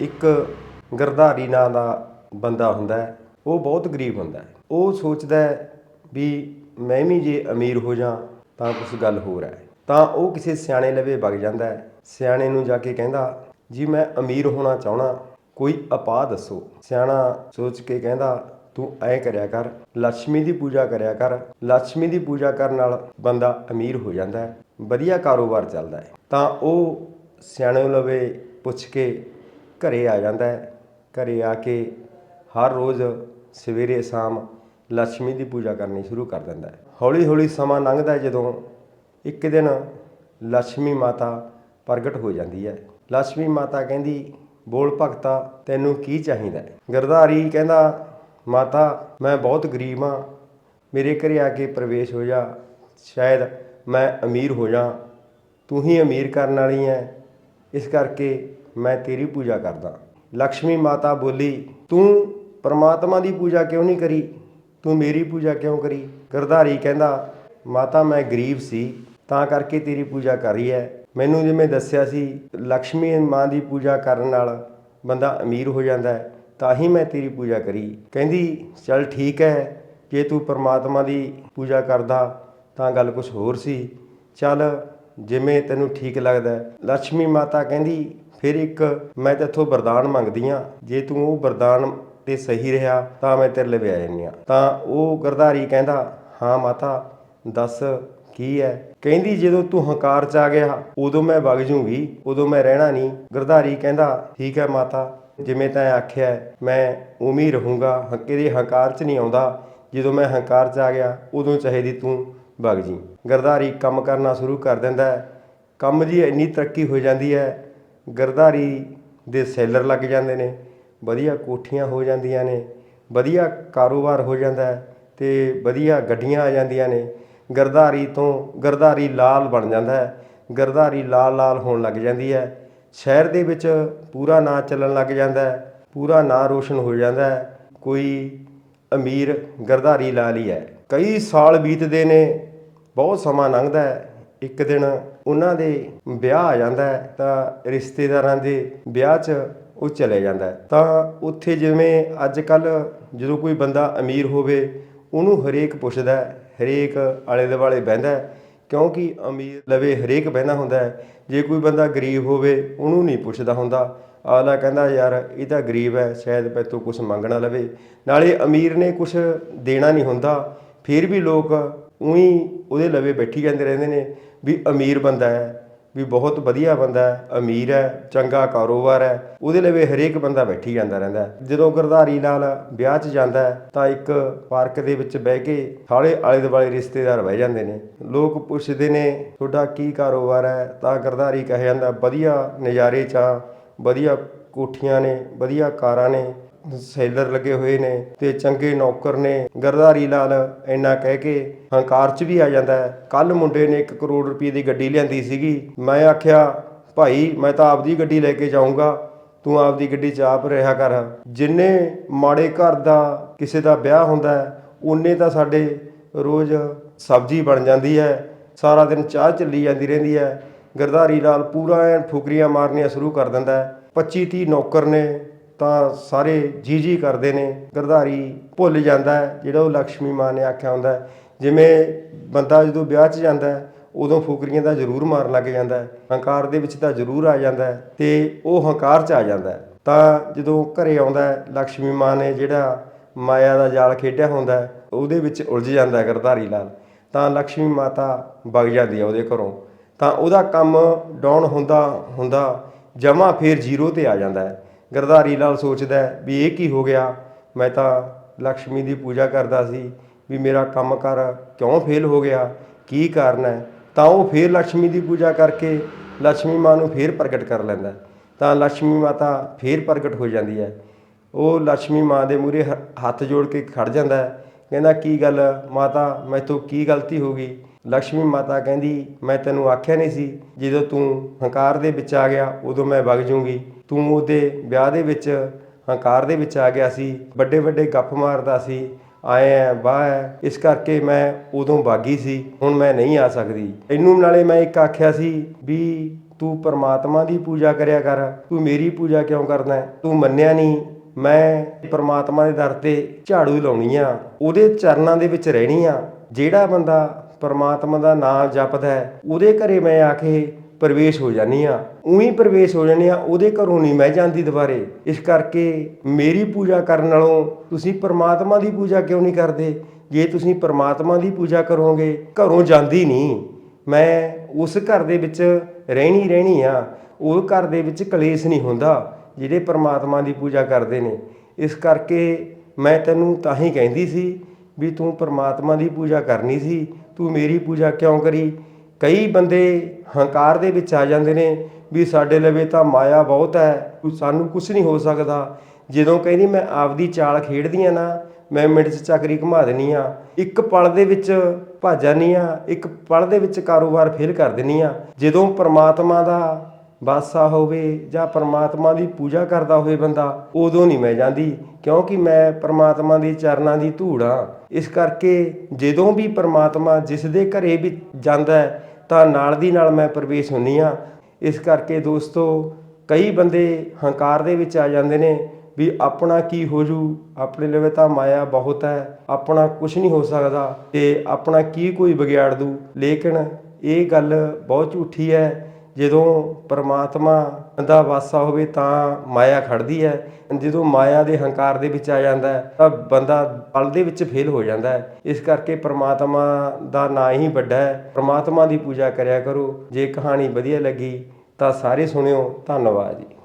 ਇੱਕ ਗਰਧਾਰੀ ਨਾਂ ਦਾ ਬੰਦਾ ਹੁੰਦਾ ਹੈ, ਉਹ ਬਹੁਤ ਗਰੀਬ ਹੁੰਦਾ ਹੈ। ਉਹ ਸੋਚਦਾ ਹੈ ਵੀ ਮੈਂ ਵੀ ਜੇ ਅਮੀਰ ਹੋ ਜਾਂ ਤਾਂ ਕੁਝ ਗੱਲ ਹੋਰ ਹੈ। ਤਾਂ ਉਹ ਕਿਸੇ ਸਿਆਣੇ ਲਵੇ ਵਗ ਜਾਂਦਾ ਹੈ। ਸਿਆਣੇ ਨੂੰ ਜਾ ਕੇ ਕਹਿੰਦਾ, ਜੀ ਮੈਂ ਅਮੀਰ ਹੋਣਾ ਚਾਹਣਾ ਕੋਈ ਉਪਾਅ ਦੱਸੋ। ਸਿਆਣਾ ਸੋਚ ਕੇ ਕਹਿੰਦਾ, ਤੂੰ ਐ ਕਰਿਆ ਕਰ ਲక్ష్ਮੀ ਦੀ ਪੂਜਾ ਕਰਿਆ ਕਰ। ਲక్ష్ਮੀ ਦੀ ਪੂਜਾ ਕਰਨ ਨਾਲ ਬੰਦਾ ਅਮੀਰ ਹੋ ਜਾਂਦਾ ਹੈ। ਵਧੀਆ ਕਾਰੋਬਾਰ ਚੱਲਦਾ ਹੈ। ਤਾਂ ਉਹ ਸਿਆਣੇ ਲਵੇ, ਪੁੱਛ ਕੇ ਘਰੇ ਆ ਜਾਂਦਾ ਹੈ। ਘਰੇ ਆ ਕੇ ਹਰ ਰੋਜ਼ ਸਵੇਰੇ ਸ਼ਾਮ ਲక్ష్ਮੀ ਦੀ ਪੂਜਾ ਕਰਨੀ ਸ਼ੁਰੂ ਕਰ ਦਿੰਦਾ ਹੈ। ਹੌਲੀ ਹੌਲੀ ਸਮਾਂ ਲੰਘਦਾ ਜਦੋਂ ਇੱਕ ਦਿਨ ਲక్ష్ਮੀ ਮਾਤਾ ਪ੍ਰਗਟ ਹੋ ਜਾਂਦੀ ਹੈ। ਲక్ష్ਮੀ ਮਾਤਾ ਕਹਿੰਦੀ, ਬੋਲ ਭਗਤਾ, ਤੈਨੂੰ ਕੀ ਚਾਹੀਦਾ ਹੈ? ਗਰਦਾਰੀ ਕਹਿੰਦਾ, ਮਾਤਾ, ਮੈਂ ਬਹੁਤ ਗਰੀਬ ਹਾਂ। ਮੇਰੇ ਘਰੇ ਆ ਕੇ ਪ੍ਰਵੇਸ਼ ਹੋ ਜਾ। ਸ਼ਾਇਦ ਮੈਂ ਅਮੀਰ ਹੋ ਜਾ। ਤੂੰ ਹੀ ਅਮੀਰ ਕਰਨ ਵਾਲੀ ਹੈ। ਇਸ ਕਰਕੇ ਮੈਂ ਤੇਰੀ ਪੂਜਾ ਕਰਦਾ। ਲక్ష్ਮੀ ਮਾਤਾ ਬੋਲੀ, ਤੂੰ ਪਰਮਾਤਮਾ ਦੀ ਪੂਜਾ ਕਿਉਂ ਨਹੀਂ ਕਰੀ? ਤੂੰ ਮੇਰੀ ਪੂਜਾ ਕਿਉਂ ਕਰੀ? ਗਰਧਾਰੀ ਕਹਿੰਦਾ, ਮਾਤਾ, ਮੈਂ ਗਰੀਬ ਸੀ, ਤਾਂ ਕਰਕੇ ਤੇਰੀ ਪੂਜਾ ਕਰ ਰਹੀ ਹੈ ਮੈਨੂੰ ਜਿਵੇਂ ਦੱਸਿਆ ਸੀ ਲక్ష్ਮੀ ਮਾਂ ਦੀ ਪੂਜਾ ਕਰਨ ਨਾਲ ਬੰਦਾ ਅਮੀਰ ਹੋ ਜਾਂਦਾ ਹੈ ਤਾਂ ਹੀ ਮੈਂ ਤੇਰੀ ਪੂਜਾ ਕਰੀ। ਕਹਿੰਦੀ, ਚਲ ਠੀਕ ਹੈ ਜੇ ਤੂੰ ਪਰਮਾਤਮਾ ਦੀ ਪੂਜਾ ਕਰਦਾ, ਤਾਂ ਗੱਲ ਕੁਝ ਹੋਰ ਸੀ। ਚੱਲ, ਜਿਵੇਂ ਤੈਨੂੰ ਠੀਕ ਲੱਗਦਾ ਲక్ష్ਮੀ ਮਾਤਾ ਕਹਿੰਦੀ ਫਿਰ ਇੱਕ ਮੈਂ ਤੇਥੋਂ ਵਰਦਾਨ ਮੰਗਦੀ ਆ ਜੇ ਤੂੰ ਉਹ ਵਰਦਾਨ ਤੇ ਸਹੀ ਰਿਹਾ ਤਾਂ ਮੈਂ ਤੇਰੇ ਲਈ ਆ ਜਾਂਦੀ ਆ ਤਾਂ ਉਹ ਗਰਧਾਰੀ ਕਹਿੰਦਾ, ਹਾਂ ਮਾਤਾ, ਦੱਸ ਕੀ ਹੈ? ਕਹਿੰਦੀ, ਜਦੋਂ ਤੂੰ ਹੰਕਾਰ ਚ ਆ ਗਿਆ, ਉਦੋਂ ਮੈਂ ਵਗ ਜੂੰਗੀ ਉਦੋਂ ਮੈਂ ਰਹਿਣਾ ਨਹੀਂ। ਗਰਧਾਰੀ ਕਹਿੰਦਾ, ਠੀਕ ਹੈ ਮਾਤਾ, ਜਿਵੇਂ ਤੈਂ ਆਖਿਆ, ਮੈਂ ਉਵੇਂ ਹੀ ਰਹੂੰਗਾ ਹੱਕੇ ਦੇ ਹੰਕਾਰ ਚ ਨਹੀਂ ਆਉਂਦਾ। ਜਦੋਂ ਮੈਂ ਹੰਕਾਰ ਚ ਆ ਗਿਆ, ਉਦੋਂ ਚਾਹੇਦੀ ਤੂੰ ਵਗ ਜੀ ਗਰਧਾਰੀ ਕੰਮ ਕਰਨਾ ਸ਼ੁਰੂ ਕਰ ਦਿੰਦਾ ਹੈ। ਕੰਮ ਦੀ ਇੰਨੀ ਤਰੱਕੀ ਹੋ ਜਾਂਦੀ ਹੈ ਗਰਧਾਰੀ ਦੇ ਸੈਲਰ ਲੱਗ ਜਾਂਦੇ ਨੇ, ਵਧੀਆ ਕੋਠੀਆਂ ਹੋ ਜਾਂਦੀਆਂ ਨੇ, ਵਧੀਆ ਕਾਰੋਬਾਰ ਹੋ ਜਾਂਦਾ ਅਤੇ ਵਧੀਆ ਗੱਡੀਆਂ ਆ ਜਾਂਦੀਆਂ ਨੇ ਗਰਧਾਰੀ ਤੋਂ ਗਰਧਾਰੀ ਲਾਲ ਬਣ ਜਾਂਦਾ ਹੈ ਲਾਲ ਲਾਲ ਹੋਣ ਲੱਗ ਜਾਂਦੀ ਹੈ, ਸ਼ਹਿਰ ਦੇ ਵਿੱਚ ਪੂਰਾ ਨਾਂ ਚੱਲਣ ਲੱਗ ਜਾਂਦਾ ਪੂਰਾ ਨਾਂ ਰੋਸ਼ਨ ਹੋ ਜਾਂਦਾ ਕੋਈ ਅਮੀਰ ਗਰਧਾਰੀ ਲਾਲ ਹੀ ਹੈ। ਕਈ ਸਾਲ ਬੀਤਦੇ ਨੇ, ਬਹੁਤ ਸਮਾਂ ਲੰਘਦਾ ਇੱਕ ਦਿਨ ਉਹਨਾਂ ਦੇ ਵਿਆਹ ਆ ਜਾਂਦਾ ਹੈ, ਤਾਂ ਰਿਸ਼ਤੇਦਾਰਾਂ ਦੇ ਵਿਆਹ 'ਚ ਉਹ ਚਲੇ ਜਾਂਦਾ ਤਾਂ ਉੱਥੇ ਜਿਵੇਂ ਅੱਜ ਕੱਲ ਜਦੋਂ ਕੋਈ ਬੰਦਾ ਅਮੀਰ ਹੋਵੇ, ਉਹਨੂੰ ਹਰੇਕ ਪੁੱਛਦਾ ਹਰੇਕ ਆਲੇ ਦੁਆਲੇ ਬਹਿੰਦਾ ਕਿਉਂਕਿ ਅਮੀਰ ਲਵੇ ਹਰੇਕ ਬਹਿੰਦਾ ਹੁੰਦਾ ਹੈ। ਜੇ ਕੋਈ ਬੰਦਾ ਗਰੀਬ ਹੋਵੇ, ਉਹਨੂੰ ਨਹੀਂ ਪੁੱਛਦਾ ਹੁੰਦਾ। ਆਲਾ ਕਹਿੰਦਾ, ਯਾਰ, ਇਹ ਤਾਂ ਗਰੀਬ ਹੈ, ਸ਼ਾਇਦ ਤੂੰ ਕੁਝ ਮੰਗਣਾ ਲਵੇ। ਨਾਲੇ ਅਮੀਰ ਨੇ ਕੁਝ ਦੇਣਾ ਨਹੀਂ ਹੁੰਦਾ, ਫਿਰ ਵੀ ਲੋਕ ਉਹੀ ਉਹਦੇ ਲਵੇ ਬੈਠੀ ਜਾਂਦੇ ਰਹਿੰਦੇ ਨੇ ਵੀ ਅਮੀਰ ਬੰਦਾ ਹੈ, ਵੀ ਬਹੁਤ ਵਧੀਆ ਬੰਦਾ ਹੈ, ਅਮੀਰ ਹੈ, ਚੰਗਾ ਕਾਰੋਬਾਰ ਹੈ, ਉਹਦੇ ਲਵੇ ਹਰੇਕ ਬੰਦਾ ਬੈਠੀ ਜਾਂਦਾ ਰਹਿੰਦਾ ਜਦੋਂ ਗਰਧਾਰੀ ਨਾਲ ਵਿਆਹ 'ਚ ਜਾਂਦਾ ਤਾਂ ਇੱਕ ਪਾਰਕ ਦੇ ਵਿੱਚ ਬਹਿ ਕੇ ਸਾਰੇ ਆਲੇ ਦੁਆਲੇ ਰਿਸ਼ਤੇਦਾਰ ਬਹਿ ਜਾਂਦੇ ਨੇ। ਲੋਕ ਪੁੱਛਦੇ ਨੇ, ਤੁਹਾਡਾ ਕੀ ਕਾਰੋਬਾਰ ਹੈ? ਤਾਂ ਗਰਧਾਰੀ ਕਹਿ ਜਾਂਦਾ, ਵਧੀਆ ਨਜ਼ਾਰੇ 'ਚ ਆ ਵਧੀਆ ਕੋਠੀਆਂ ਨੇ, ਵਧੀਆ ਕਾਰਾਂ ਨੇ ਸੇਲਰ ਲੱਗੇ ਹੋਏ ਨੇ ਤੇ ਚੰਗੇ ਨੌਕਰ ਨੇ। ਗਰਧਾਰੀ ਲਾਲ ਇੰਨਾ ਕਹਿ ਕੇ ਹੰਕਾਰ ਚ ਵੀ ਆ ਜਾਂਦਾ ਹੈ। ਕੱਲ ਮੁੰਡੇ ਨੇ 1 ਕਰੋੜ ਰੁਪਏ ਦੀ ਗੱਡੀ ਲਿਆਂਦੀ ਸੀਗੀ। ਮੈਂ ਆਖਿਆ, ਭਾਈ, ਮੈਂ ਤਾਂ ਆਪਦੀ ਗੱਡੀ ਲੈ ਕੇ ਜਾਊਂਗਾ। ਤੂੰ ਆਪਦੀ ਗੱਡੀ 'ਚ ਆਪ ਰਿਹਾ ਕਰ। ਜਿੰਨੇ ਮਾੜੇ ਘਰ ਦਾ ਕਿਸੇ ਦਾ ਵਿਆਹ ਹੁੰਦਾ ਹੈ ਤਾਂ ਸਾਡੇ ਰੋਜ਼ ਸਬਜ਼ੀ ਬਣ ਜਾਂਦੀ ਹੈ। ਸਾਰਾ ਦਿਨ ਚਾਹ ਚੱਲੀ ਜਾਂਦੀ ਰਹਿੰਦੀ ਹੈ। ਗਰਧਾਰੀ ਲਾਲ ਪੂਰਾ ਐਨ ਫੁਕਰੀਆਂ ਮਾਰਨੀਆਂ ਸ਼ੁਰੂ ਕਰ ਦਿੰਦਾ ਹੈ। 25 30 ਨੌਕਰ ਨੇ ਤਾਂ ਸਾਰੇ ਜੀ ਜੀ ਕਰਦੇ ਨੇ। ਗਰਧਾਰੀ ਭੁੱਲ ਜਾਂਦਾ ਜਿਹੜਾ ਉਹ ਲక్ష్ਮੀ ਮਾਂ ਨੇ ਆਖਿਆ ਹੁੰਦਾ ਜਿਵੇਂ ਬੰਦਾ ਜਦੋਂ ਵਿਆਹ 'ਚ ਜਾਂਦਾ ਉਦੋਂ ਫੁਕਰੀਆਂ ਦਾ ਜ਼ਰੂਰ ਮਾਰ ਲੱਗ ਜਾਂਦਾ ਹੰਕਾਰ ਦੇ ਵਿੱਚ ਤਾਂ ਜ਼ਰੂਰ ਆ ਜਾਂਦਾ ਤੇ ਉਹ ਹੰਕਾਰ 'ਚ ਆ ਜਾਂਦਾ ਤਾਂ ਜਦੋਂ ਘਰੇ ਆਉਂਦਾ ਲక్ష్ਮੀ ਮਾਂ ਨੇ ਜਿਹੜਾ ਮਾਇਆ ਦਾ ਜਾਲ ਖੇਡਿਆ ਹੁੰਦਾ ਉਹਦੇ ਵਿੱਚ ਉਲਝ ਜਾਂਦਾ ਗਰਧਾਰੀ ਲਾਲ। ਤਾਂ ਲక్ష్ਮੀ ਮਾਤਾ ਵਗ ਜਾਂਦੀ ਆ ਉਹਦੇ ਘਰੋਂ। ਤਾਂ ਉਹਦਾ ਕੰਮ ਡਾਊਨ ਹੁੰਦਾ ਹੁੰਦਾ ਜਮਾ ਫੇਰ ਜ਼ੀਰੋ ਤੇ ਆ ਜਾਂਦਾ ਹੈ। ਗਰਧਾਰੀ ਲਾਲ ਸੋਚਦਾ ਵੀ ਇਹ ਕੀ ਹੋ ਗਿਆ? ਮੈਂ ਤਾਂ ਲక్ష్ਮੀ ਦੀ ਪੂਜਾ ਕਰਦਾ ਸੀ ਵੀ ਮੇਰਾ ਕੰਮ ਕੰਮਕਾਰ ਕਿਉਂ ਫੇਲ ਹੋ ਗਿਆ? ਕੀ ਕਾਰਨ ਹੈ? ਤਾਂ ਉਹ ਫੇਰ ਲక్ష్ਮੀ ਦੀ ਪੂਜਾ ਕਰਕੇ ਲక్ష్ਮੀ ਮਾਂ ਨੂੰ ਫੇਰ ਪ੍ਰਗਟ ਕਰ ਲੈਂਦਾ ਤਾਂ ਲక్ష్ਮੀ ਮਾਤਾ ਫੇਰ ਪ੍ਰਗਟ ਹੋ ਜਾਂਦੀ ਹੈ। ਉਹ ਲక్ష్ਮੀ ਮਾਂ ਦੇ ਮੂਹਰੇ ਹੱਥ ਜੋੜ ਕੇ ਖੜ ਜਾਂਦਾ ਕਹਿੰਦਾ, ਕੀ ਗੱਲ ਮਾਤਾ? ਮੈਥੋਂ ਕੀ ਗਲਤੀ ਹੋ ਗਈ? ਲక్ష్ਮੀ ਮਾਤਾ ਕਹਿੰਦੀ, ਮੈਂ ਤੈਨੂੰ ਆਖਿਆ ਨਹੀਂ ਸੀ, ਜਦੋਂ ਤੂੰ ਹੰਕਾਰ ਦੇ ਵਿੱਚ ਆ ਗਿਆ, ਉਦੋਂ ਮੈਂ ਵਗ ਜੂੰਗੀ ਤੂੰ ਉਹਦੇ ਵਿਆਹ ਦੇ ਵਿੱਚ, ਹੰਕਾਰ ਦੇ ਵਿੱਚ ਆ ਗਿਆ ਸੀ, ਵੱਡੇ ਵੱਡੇ ਗੱਪ ਮਾਰਦਾ ਸੀ, ਆਏ ਐ ਬਾਹ ਹੈ ਇਸ ਕਰਕੇ ਮੈਂ ਉਦੋਂ ਬਾਗੀ ਸੀ, ਹੁਣ ਮੈਂ ਨਹੀਂ ਆ ਸਕਦੀ। ਇਹਨੂੰ ਨਾਲੇ ਮੈਂ ਇੱਕ ਆਖਿਆ ਸੀ ਵੀ ਤੂੰ ਪਰਮਾਤਮਾ ਦੀ ਪੂਜਾ ਕਰਿਆ ਕਰ, ਤੂੰ ਮੇਰੀ ਪੂਜਾ ਕਿਉਂ ਕਰਦਾ ਤੂੰ ਮੰਨਿਆ ਨਹੀਂ, ਮੈਂ ਪਰਮਾਤਮਾ ਦੇ ਦਰ ਤੇ ਝਾੜੂ ਲਾਉਣੀ ਆ, ਉਹਦੇ ਚਰਨਾਂ ਦੇ ਵਿੱਚ ਰਹਿਣੀ ਆ। ਜਿਹੜਾ ਬੰਦਾ ਪਰਮਾਤਮਾ ਦਾ ਨਾਮ ਜਪਦਾ ਹੈ, ਉਹਦੇ ਘਰੇ ਮੈਂ ਆ ਕੇ ਪ੍ਰਵੇਸ਼ ਹੋ ਜਾਨੀ ਆ ਉਹੀ ਪ੍ਰਵੇਸ਼ ਹੋ ਜਾਨੀ ਆ ਉਹਦੇ ਘਰੋਂ ਨਹੀਂ ਮੈਂ ਜਾਂਦੀ ਦੁਬਾਰੇ। ਇਸ ਕਰਕੇ ਮੇਰੀ ਪੂਜਾ ਕਰਨ ਨਾਲੋਂ ਤੁਸੀਂ ਪਰਮਾਤਮਾ ਦੀ ਪੂਜਾ ਕਿਉਂ ਨਹੀਂ ਕਰਦੇ? ਜੇ ਤੁਸੀਂ ਪਰਮਾਤਮਾ ਦੀ ਪੂਜਾ ਕਰੋਗੇ, ਘਰੋਂ ਜਾਂਦੀ ਨਹੀਂ। ਮੈਂ ਉਸ ਘਰ ਦੇ ਵਿੱਚ ਰਹਿਣੀ ਰਹਿਣੀ ਆ ਉਹ ਘਰ ਦੇ ਵਿੱਚ ਕਲੇਸ਼ ਨਹੀਂ ਹੁੰਦਾ, ਜਿਹੜੇ ਪਰਮਾਤਮਾ ਦੀ ਪੂਜਾ ਕਰਦੇ ਨੇ। ਇਸ ਕਰਕੇ ਮੈਂ ਤੈਨੂੰ ਤਾਂ ਹੀ ਕਹਿੰਦੀ ਸੀ ਵੀ ਤੂੰ ਪਰਮਾਤਮਾ ਦੀ ਪੂਜਾ ਕਰਨੀ ਸੀ ਤੂੰ ਮੇਰੀ ਪੂਜਾ ਕਿਉਂ ਕਰੀ? ਕਈ ਬੰਦੇ ਹੰਕਾਰ ਦੇ ਵਿੱਚ ਆ ਜਾਂਦੇ ਨੇ ਵੀ ਸਾਡੇ ਲਵੇ ਤਾਂ ਮਾਇਆ ਬਹੁਤ ਹੈ ਸਾਨੂੰ ਕੁਝ ਨਹੀਂ ਹੋ ਸਕਦਾ। ਜਦੋਂ ਕਹਿੰਦੀ ਮੈਂ ਆਪਦੀ ਚਾਲ ਖੇਡਦੀ ਆ ਨਾ, ਮੈਂ ਮਿੰਟ 'ਚ ਚੱਕਰੀ ਘੁਮਾ ਦੇਣੀ ਆ। ਇੱਕ ਪਲ ਦੇ ਵਿੱਚ ਭੱਜ ਜਾਨੀ ਆ, ਇੱਕ ਪਲ ਦੇ ਵਿੱਚ ਕਾਰੋਬਾਰ ਫੇਲ ਕਰ ਦਿੰਨੀ ਆ। ਜਦੋਂ ਪ੍ਰਮਾਤਮਾ ਦਾ ਬਾਸਾ ਹੋਵੇ ਜਾਂ ਪਰਮਾਤਮਾ ਦੀ ਪੂਜਾ ਕਰਦਾ ਹੋਵੇ ਬੰਦਾ, ਉਦੋਂ ਨਹੀਂ ਮੈਂ ਜਾਂਦੀ, ਕਿਉਂਕਿ ਮੈਂ ਪਰਮਾਤਮਾ ਦੇ ਚਰਨਾਂ ਦੀ ਧੂੜ ਆ ਇਸ ਕਰਕੇ ਜਦੋਂ ਵੀ ਪਰਮਾਤਮਾ ਜਿਸ ਦੇ ਘਰੇ ਵੀ ਜਾਂਦਾ ਤਾਂ ਨਾਲ ਦੀ ਨਾਲ ਮੈਂ ਪ੍ਰਵੇਸ਼ ਹੁੰਨੀ ਆ ਇਸ ਕਰਕੇ ਦੋਸਤੋ, ਕਈ ਬੰਦੇ ਹੰਕਾਰ ਦੇ ਵਿੱਚ ਆ ਜਾਂਦੇ ਨੇ ਵੀ ਆਪਣਾ ਕੀ ਹੋ ਜੂ, ਆਪਣੇ ਲਵੇ ਤਾਂ ਮਾਇਆ ਬਹੁਤ ਹੈ, ਆਪਣਾ ਕੁਝ ਨਹੀਂ ਹੋ ਸਕਦਾ ਤੇ ਆਪਣਾ ਕੀ ਕੋਈ ਵਿਗਿਆੜ ਦੂ। ਲੇਕਿਨ ਇਹ ਗੱਲ ਬਹੁਤ ਝੂਠੀ ਹੈ ਜਦੋਂ ਪਰਮਾਤਮਾ ਦਾ ਵਾਸਾ ਹੋਵੇ ਤਾਂ ਮਾਇਆ ਖੜਦੀ ਹੈ। ਜਦੋਂ ਮਾਇਆ ਦੇ ਹੰਕਾਰ ਦੇ ਵਿੱਚ ਆ ਜਾਂਦਾ ਹੈ, ਤਾਂ ਬੰਦਾ ਪਲ ਦੇ ਵਿੱਚ ਫੇਲ ਹੋ ਜਾਂਦਾ ਹੈ। ਇਸ ਕਰਕੇ ਪਰਮਾਤਮਾ ਦਾ ਨਾਂ ਹੀ ਵੱਡਾ ਹੈ। ਪਰਮਾਤਮਾ ਦੀ ਪੂਜਾ ਕਰਿਆ ਕਰੋ। ਜੇ ਕਹਾਣੀ ਵਧੀਆ ਲੱਗੀ ਤਾਂ ਸਾਰੇ ਸੁਣਿਓ। ਧੰਨਵਾਦ ਜੀ।